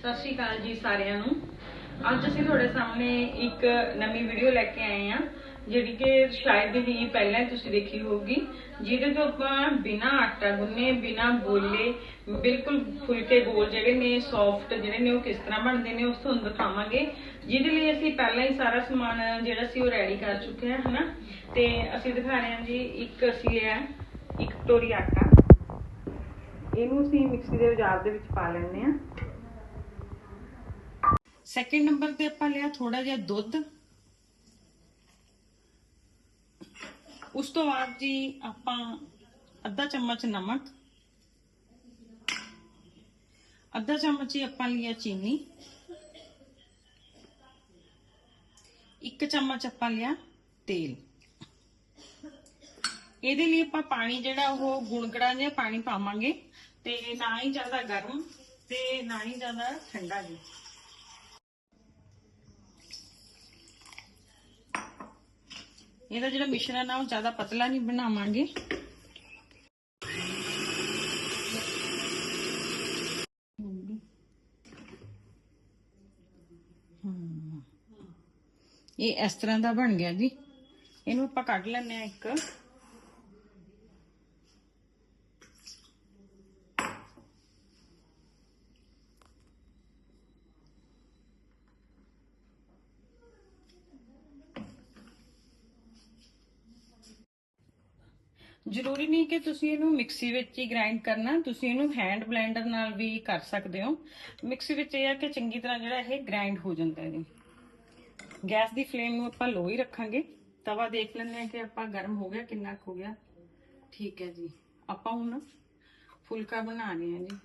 ਸਤਿ ਸ਼੍ਰੀ ਅਕਾਲ ਜੀ ਸਾਰਿਆਂ ਨੂੰ। ਅੱਜ ਅਸੀਂ ਤੁਹਾਡੇ ਸਾਹਮਣੇ ਇੱਕ ਨਵੀਂ ਵੀਡੀਓ ਲੈ ਕੇ ਆਏ ਆ ਜਿਹੜੀ ਕਿ ਸ਼ਾਇਦ ਹੀ ਪਹਿਲਾਂ ਤੁਸੀਂ ਦੇਖੀ ਹੋਊਗੀ, ਜਿਹਦੇ ਤੋਂ ਆਪਾਂ ਬਿਨਾ ਆਟਾ ਗੁੰਨੇ, ਬਿਨਾ ਬੋਲੇ, ਬਿਲਕੁਲ ਫੁਲਕੇ ਗੋਲ ਜਿਹੜੇ ਨੇ ਸੌਫਟ ਜਿਹੜੇ ਨੇ, ਉਹ ਕਿਸ ਤਰ੍ਹਾਂ ਬਣਦੇ ਨੇ, ਉਸ ਤੁਹਾਨੂੰ ਦਿਖਾਵਾਂਗੇ। ਜਿਹਦੇ ਲਈ ਅਸੀਂ ਪਹਿਲਾਂ ਹੀ ਸਾਰਾ ਸਮਾਨ ਜਿਹੜਾ ਸੀ ਉਹ ਰੈਡੀ ਕਰ ਚੁੱਕੇ ਹਾਂ, ਹਨਾ? ਤੇ ਅਸੀਂ ਦਿਖਾ ਰਹੇ ਹਾਂ ਜੀ, ਇੱਕ ਅਸੀਂ ਲਿਆ ਇੱਕ ਕਟੋਰੀ ਆਟਾ। ਇਹਨੂੰ ਅਸੀਂ ਮਿਕਸੀ ਦੇ ਔਜ਼ਾਰ ਦੇ ਵਿੱਚ ਪਾ ਲੈਣੇ ਆ ਸੈਕਿੰਡ ਨੰਬਰ ਤੇ ਆਪਾਂ ਲਿਆ ਥੋੜਾ ਜਿਹਾ ਦੁੱਧ। ਉਸ ਤੋਂ ਬਾਅਦ ਜੀ ਆਪਾਂ ਅੱਧਾ ਚਮਚ ਨਮਕ, ਅੱਧਾ ਚਮਚ ਹੀ ਆਪਾਂ ਲਿਆ ਚੀਨੀ, ਇੱਕ ਚਮਚ ਆਪਾਂ ਲਿਆ ਤੇਲ। ਇਹਦੇ ਲਈ ਆਪਾਂ ਪਾਣੀ ਜਿਹੜਾ ਉਹ ਗੁਣਗੜਾ ਜਿਹਾ ਪਾਣੀ ਪਾਵਾਂਗੇ ਤੇ ਨਾ ਹੀ ਜ਼ਿਆਦਾ ਗਰਮ ਤੇ ਨਾ ਹੀ ਜ਼ਿਆਦਾ ਠੰਡਾ ਜੀ। ਇਹਦਾ ਜਿਹੜਾ ਮਿਸ਼ਰਣ ਆ ਉਹ ਜ਼ਿਆਦਾ ਪਤਲਾ ਨਹੀਂ ਬਣਾਵਾਂਗੇ। ਇਹ ਇਸ ਤਰ੍ਹਾਂ ਦਾ ਬਣ ਗਿਆ ਜੀ। ਇਹਨੂੰ ਆਪਾਂ ਕੱਢ ਲੈਂਦੇ ਆ ਇੱਕ। ਜ਼ਰੂਰੀ ਨਹੀਂ ਕਿ ਤੁਸੀਂ ਇਹਨੂੰ ਮਿਕਸੀ ਵਿੱਚ ਹੀ ਗ੍ਰਾਈਂਡ ਕਰਨਾ, ਤੁਸੀਂ ਇਹਨੂੰ ਹੈਂਡ ਬਲੈਂਡਰ ਨਾਲ ਵੀ ਕਰ ਸਕਦੇ ਹੋ। ਮਿਕਸੀ ਵਿੱਚ ਇਹ ਹੈ ਕਿ ਚੰਗੀ ਤਰ੍ਹਾਂ ਜਿਹੜਾ ਇਹ ਗ੍ਰਾਈਂਡ ਹੋ ਜਾਂਦਾ ਹੈ ਜੀ ਗੈਸ ਦੀ ਫਲੇਮ ਨੂੰ ਆਪਾਂ ਲੋ ਹੀ ਰੱਖਾਂਗੇ। ਤਵਾ ਦੇਖ ਲੈਂਦੇ ਹਾਂ ਕਿ ਆਪਾਂ ਗਰਮ ਹੋ ਗਿਆ, ਕਿੰਨਾ ਕੁ ਹੋ ਗਿਆ। ਠੀਕ ਹੈ ਜੀ। ਆਪਾਂ ਹੁਣ ਫੁਲਕਾ ਬਣਾ ਰਹੇ ਹਾਂ ਜੀ।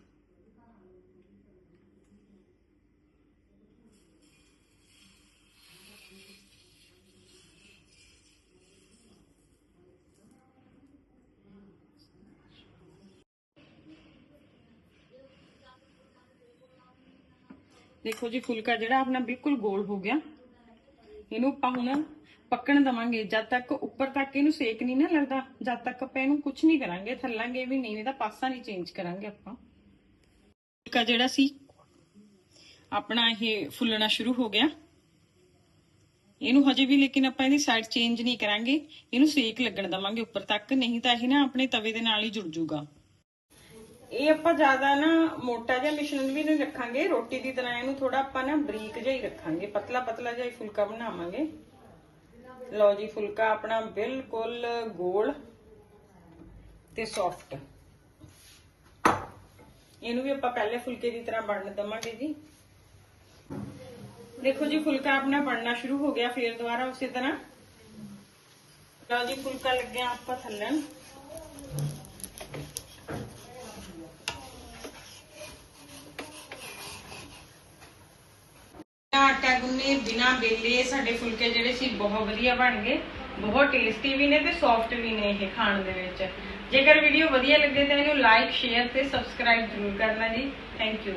ਦੇਖੋ ਜੀ ਫੁਲਕਾ ਜਿਹੜਾ ਆਪਣਾ ਬਿਲਕੁਲ ਗੋਲ ਹੋ ਗਿਆ। ਇਹਨੂੰ ਆਪਾਂ ਹੁਣ ਪੱਕਣ ਦਵਾਂਗੇ। ਜਦ ਤੱਕ ਉੱਪਰ ਤੱਕ ਇਹਨੂੰ ਸੇਕ ਨਹੀਂ ਨਾ ਲੱਗਦਾ, ਜਦ ਤੱਕ ਆਪਾਂ ਇਹਨੂੰ ਕੁਝ ਨਹੀਂ ਕਰਾਂਗੇ, ਥੱਲਾਂਗੇ ਵੀ ਨਹੀਂ ਇਹਦਾ ਪਾਸਾ ਨਹੀਂ ਚੇਂਜ ਕਰਾਂਗੇ ਆਪਾਂ। ਫੁਲਕਾ ਜਿਹੜਾ ਸੀ, ਆਪਣਾ ਇਹ ਫੁੱਲਣਾ ਸ਼ੁਰੂ ਹੋ ਗਿਆ। ਇਹਨੂੰ ਹਜੇ ਵੀ, ਲੇਕਿਨ ਆਪਾਂ ਇਹਦੀ ਸਾਈਡ ਚੇਂਜ ਨਹੀਂ ਕਰਾਂਗੇ। ਇਹਨੂੰ ਸੇਕ ਲੱਗਣ ਦਵਾਂਗੇ ਉੱਪਰ ਤੱਕ, ਨਹੀਂ ਤਾਂ ਇਹ ਨਾ ਆਪਣੇ ਤਵੇ ਦੇ ਨਾਲ ਹੀ ਜੁੜ ਜਾਊਗਾ ਇਹ ਆਪਾਂ ਜ਼ਿਆਦਾ ਨਾ ਮੋਟਾ ਜਿਹਾ ਮਿਸ਼ਰਣ ਵੀ ਨਹੀਂ ਰੱਖਾਂਗੇ, ਰੋਟੀ ਦੀ ਤਰ੍ਹਾਂ ਇਹਨੂੰ ਥੋੜਾ ਆਪਾਂ ਨਾ ਬਰੀਕ ਜਿਹਾ ਹੀ ਰੱਖਾਂਗੇ ਪਤਲਾ ਪਤਲਾ ਜਿਹਾ ਹੀ ਫੁਲਕਾ ਬਣਾਵਾਂਗੇ। ਲਓ ਜੀ, ਫੁਲਕਾ ਆਪਣਾ ਬਿਲਕੁਲ ਗੋਲ ਤੇ ਸੌਫਟ ਇਹਨੂੰ ਵੀ ਆਪਾਂ ਪਹਿਲੇ ਫੁਲਕੇ ਦੀ ਤਰ੍ਹਾਂ ਬਣਨ ਦਵਾਂਗੇ ਜੀ। ਦੇਖੋ ਜੀ, ਫੁਲਕਾ ਆਪਣਾ ਬਣਨਾ ਸ਼ੁਰੂ ਹੋ ਗਿਆ, ਫੇਰ ਦੁਬਾਰਾ ਉਸੇ ਤਰ੍ਹਾਂ। ਲਓ ਜੀ, ਫੁਲਕਾ ਲੱਗਿਆ ਆਪਾਂ ਥੱਲਣ। ਆਟਾ ਬਿਨਾ ਬੇਲੇ ਸਾਡੇ ਫੁਲਕੇ ਜਿਹੜੇ ਸੀ ਬਹੁਤ ਵਧੀਆ ਬਣ ਗਏ। ਬਹੁਤ ਟੇਸਟੀ ਵੀ ਨੇ ਤੇ ਸੌਫਟ ਵੀ ਨੇ ਇਹ ਖਾਣ ਦੇ ਵਿੱਚ। ਜੇਕਰ ਵੀਡੀਓ ਵਧੀਆ ਲੱਗੇ ਤਾਂ ਇਹਨੂੰ ਲਾਈਕ ਸ਼ੇਅਰ ਤੇ ਸਬਸਕ੍ਰਾਈਬ ਜ਼ਰੂਰ ਕਰਨਾ ਜੀ। Thank you